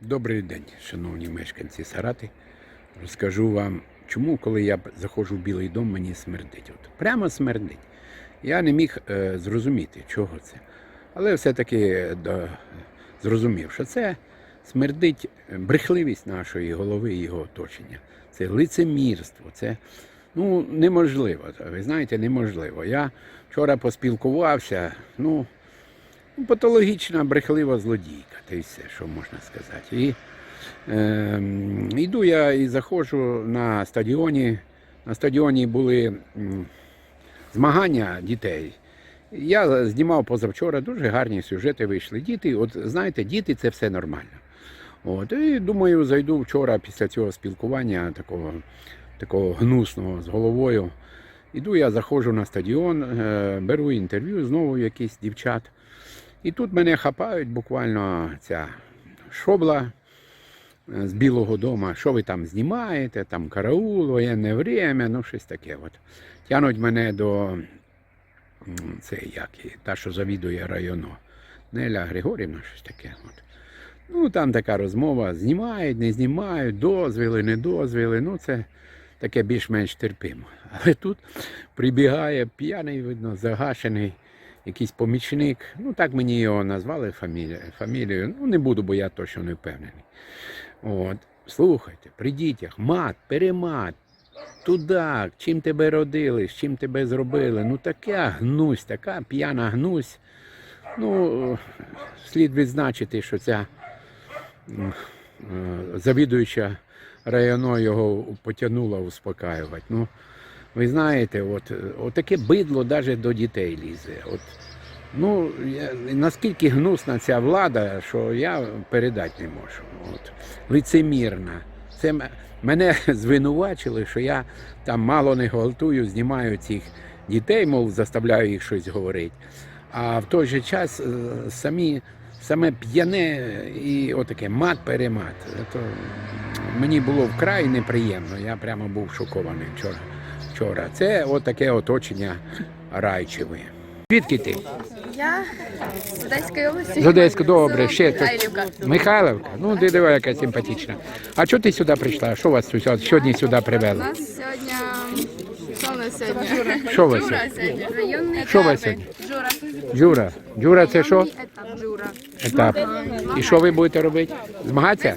Добрий день, шановні мешканці Сарати. Розкажу вам, чому, коли я заходжу в Білий дом, мені смердить. От, прямо смердить. Я не міг е, зрозуміти, чого це. Але все-таки е, да, зрозумів, що це смердить брехливість нашої голови і його оточення. Це лицемірство, це ну, неможливо. Ви знаєте, неможливо. Я вчора поспілкувався, Ну, Патологічна брехлива злодійка, та й все, що можна сказати. І е, йду я і заходжу на стадіоні. На стадіоні були змагання дітей. Я знімав позавчора, дуже гарні сюжети вийшли. Діти, от знаєте, діти це все нормально. От, і думаю, зайду вчора після цього спілкування такого, такого гнусного з головою. Іду, я заходжу на стадіон, е, беру інтерв'ю, знову якісь дівчат. І тут мене хапають буквально ця шобла е, з Білого дому. Що ви там знімаєте, там караул, воєнне время, ну щось таке. От. Тянуть мене до це як, та, що завідує району. Неля Григорівна, щось таке. От. Ну, там така розмова, знімають, не знімають, дозвіли, не дозвіли. Ну, це таке більш-менш терпимо. Але тут прибігає п'яний, видно, загашений якийсь помічник. Ну, так мені його назвали фамілію. фамілію. Ну, не буду, бо я точно не впевнений. От. Слухайте, при дітях, мат, перемат, туди, чим тебе родили, з чим тебе зробили. Ну така гнусь, така п'яна гнусь. Ну, слід відзначити, що ця е, завідуюча районо його потягнула успокаювати. Ну, ви знаєте, от, от таке бидло навіть до дітей лізе. От, ну, я, наскільки гнусна ця влада, що я передати не можу. От, лицемірна. Це мене звинувачили, що я там мало не гвалтую, знімаю цих дітей, мов заставляю їх щось говорити. А в той же час е, самі, саме п'яне і отаке мат-перемат. То мені було вкрай неприємно. Я прямо був шокований вчора. вчора. Це отаке оточення Райчевої. Звідки ти? Я з Одеської області. З Одеська, добре, ще тут. Михайлівка. Михайловка? Ну, ти диви, яка симпатична. А чого ти сюди прийшла? Що вас тут сьогодні сюди У нас сьогодні... Нас сьогодні? Що ви Жура сьогодні? сьогодні. Районний Що ви сьогодні? Жура. Джура. Джура це що? Етап Жура. Етап. І що ви будете робити? Змагатися?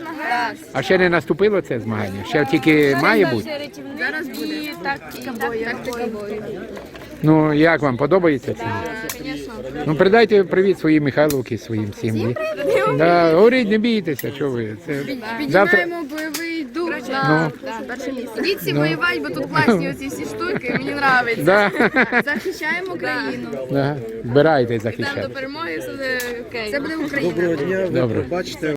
А ще не наступило це змагання? Ще тільки має бути? Зараз буде. І так. Тактика бою. Ну, як вам подобається це? Ну, передайте привіт своїй Михайловці, своїм сім'ї. Да, говоріть, не бійтеся, що ви. Це... Завтра... Піднімаємо бойовий дух Ну. на да, перше місце. Ідіть всі воювати, бо тут класні оці всі штуки, мені подобається. Да. Захищаємо країну. Да. Збирайте до захищати. перемоги, все буде окей. Це буде Україна. Доброго дня, ви Добре. бачите,